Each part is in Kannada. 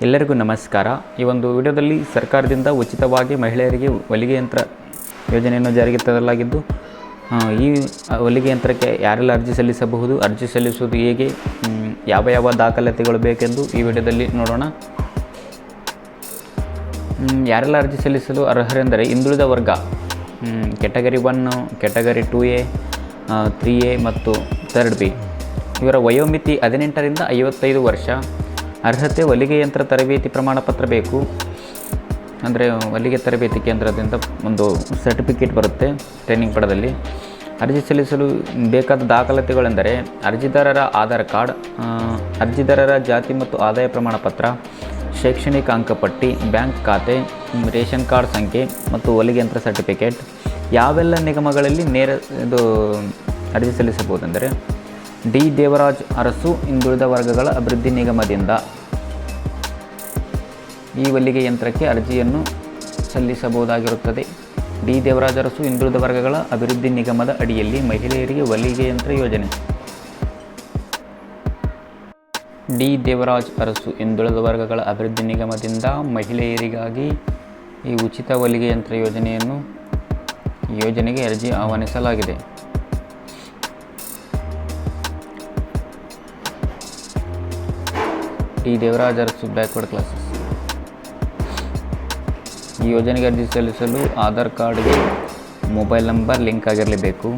ಎಲ್ಲರಿಗೂ ನಮಸ್ಕಾರ. ಈ ಒಂದು ವಿಡಿಯೋದಲ್ಲಿ ಸರ್ಕಾರದಿಂದ ಉಚಿತವಾಗಿ ಮಹಿಳೆಯರಿಗೆ ಹೊಲಿಗೆ ಯಂತ್ರ ಯೋಜನೆಯನ್ನು ಜಾರಿಗೆ ತರಲಾಗಿದ್ದು ಈ ಹೊಲಿಗೆ ಯಂತ್ರಕ್ಕೆ ಯಾರೆಲ್ಲ ಅರ್ಜಿ ಸಲ್ಲಿಸಬಹುದು, ಅರ್ಜಿ ಸಲ್ಲಿಸುವುದು ಹೇಗೆ ಯಾವ ಯಾವ ದಾಖಲಾತಿಗಳು ಬೇಕೆಂದು ಈ ವಿಡಿಯೋದಲ್ಲಿ ನೋಡೋಣ. ಯಾರೆಲ್ಲ ಅರ್ಜಿ ಸಲ್ಲಿಸಲು ಅರ್ಹರೆಂದರೆ ಹಿಂದುಳಿದ ವರ್ಗ category one category two A three A ಮತ್ತು ಥರ್ಡ್ ಬಿ. ಇವರ ವಯೋಮಿತಿ ಹದಿನೆಂಟರಿಂದ ಐವತ್ತೈದು ವರ್ಷ. ಅರ್ಹತೆ ಹೊಲಿಗೆ ಯಂತ್ರ ತರಬೇತಿ ಪ್ರಮಾಣಪತ್ರ ಬೇಕು. ಅಂದರೆ ಹೊಲಿಗೆ ತರಬೇತಿ ಕೇಂದ್ರದಿಂದ ಒಂದು ಸರ್ಟಿಫಿಕೇಟ್ ಬರುತ್ತೆ ಟ್ರೈನಿಂಗ್ ಪಡೆದಲ್ಲಿ. ಅರ್ಜಿ ಸಲ್ಲಿಸಲು ಬೇಕಾದ ದಾಖಲಾತಿಗಳೆಂದರೆ ಅರ್ಜಿದಾರರ ಆಧಾರ್ ಕಾರ್ಡ್ ಅರ್ಜಿದಾರರ ಜಾತಿ ಮತ್ತು ಆದಾಯ ಪ್ರಮಾಣಪತ್ರ ಶೈಕ್ಷಣಿಕ ಅಂಕಪಟ್ಟಿ, ಬ್ಯಾಂಕ್ ಖಾತೆ, ರೇಷನ್ ಕಾರ್ಡ್ ಸಂಖ್ಯೆ ಮತ್ತು ಹೊಲಿಗೆ ಯಂತ್ರ ಸರ್ಟಿಫಿಕೇಟ್. ಯಾವೆಲ್ಲ ನಿಗಮಗಳಲ್ಲಿ ನೇರ ಇದು ಅರ್ಜಿ ಸಲ್ಲಿಸಬಹುದೆಂದರೆ ಡಿ. ದೇವರಾಜ್ ಅರಸು ಹಿಂದುಳಿದ ವರ್ಗಗಳ ಅಭಿವೃದ್ಧಿ ನಿಗಮದಿಂದ. ಈ ಹೊಲಿಗೆ ಯಂತ್ರಕ್ಕೆ ಅರ್ಜಿಯನ್ನು ಸಲ್ಲಿಸಬಹುದಾಗಿರುತ್ತದೆ. ಡಿ. ದೇವರಾಜ್ ಅರಸು ಹಿಂದುಳಿದ ವರ್ಗಗಳ ಅಭಿವೃದ್ಧಿ ನಿಗಮದ ಅಡಿಯಲ್ಲಿ ಮಹಿಳೆಯರಿಗೆ ಹೊಲಿಗೆ ಯಂತ್ರ ಯೋಜನೆ. ಡಿ. ದೇವರಾಜ್ ಅರಸು ಹಿಂದುಳಿದ ವರ್ಗಗಳ ಅಭಿವೃದ್ಧಿ ನಿಗಮದಿಂದ ಮಹಿಳೆಯರಿಗಾಗಿ ಈ ಉಚಿತ ಹೊಲಿಗೆ ಯಂತ್ರ ಯೋಜನೆಯನ್ನು ಯೋಜನೆಗೆ ಅರ್ಜಿ ಆಹ್ವಾನಿಸಲಾಗಿದೆ. D Devaraj Arasu backward classes ಈ ಯೋಜನೆಗೆ ಅರ್ಜಿ ಸಲ್ಲಿಸಲು ಆಧಾರ್ ಕಾರ್ಡ್ಗೆ ಮೊಬೈಲ್ ನಂಬರ್ ಲಿಂಕ್ ಆಗಿರಲೇಬೇಕು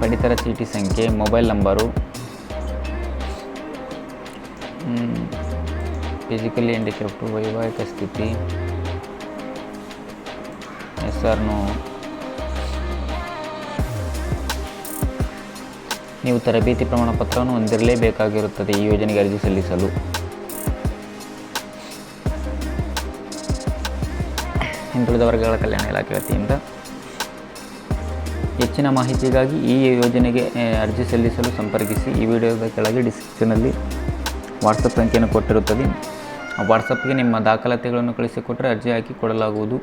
ಪಡಿತರ ಚೀಟಿ ಸಂಖ್ಯೆ ಮೊಬೈಲ್ ನಂಬರು ಫಿಸಿಕಲಿ ಹ್ಯಾಂಡಿಕ್ಯಾಪ್ಟು ವೈವಾಹಿಕ ಸ್ಥಿತಿ ಹೆಸರು ನೀವು ತರಬೇತಿ ಪ್ರಮಾಣ ಪತ್ರವನ್ನು ಹೊಂದಿರಲೇಬೇಕಾಗಿರುತ್ತದೆ ಈ ಯೋಜನೆಗೆ ಅರ್ಜಿ ಸಲ್ಲಿಸಲು. ಹಿಂದುಳಿದ ವರ್ಗಗಳ ಕಲ್ಯಾಣ ಇಲಾಖೆ ವತಿಯಿಂದ ಹೆಚ್ಚಿನ ಮಾಹಿತಿಗಾಗಿ ಈ ಯೋಜನೆಗೆ ಅರ್ಜಿ ಸಲ್ಲಿಸಲು ಸಂಪರ್ಕಿಸಿ ಈ ವಿಡಿಯೋದ ಕೆಳಗೆ ಡಿಸ್ಕ್ರಿಪ್ಷನಲ್ಲಿ ವಾಟ್ಸಪ್ ಸಂಖ್ಯೆಯನ್ನು ಕೊಟ್ಟಿರುತ್ತದೆ. ಆ ವಾಟ್ಸಪ್ಗೆ ನಿಮ್ಮ ದಾಖಲಾತಿಗಳನ್ನು ಕಳಿಸಿಕೊಟ್ಟರೆ ಅರ್ಜಿ ಹಾಕಿ ಕೊಡಲಾಗುವುದು.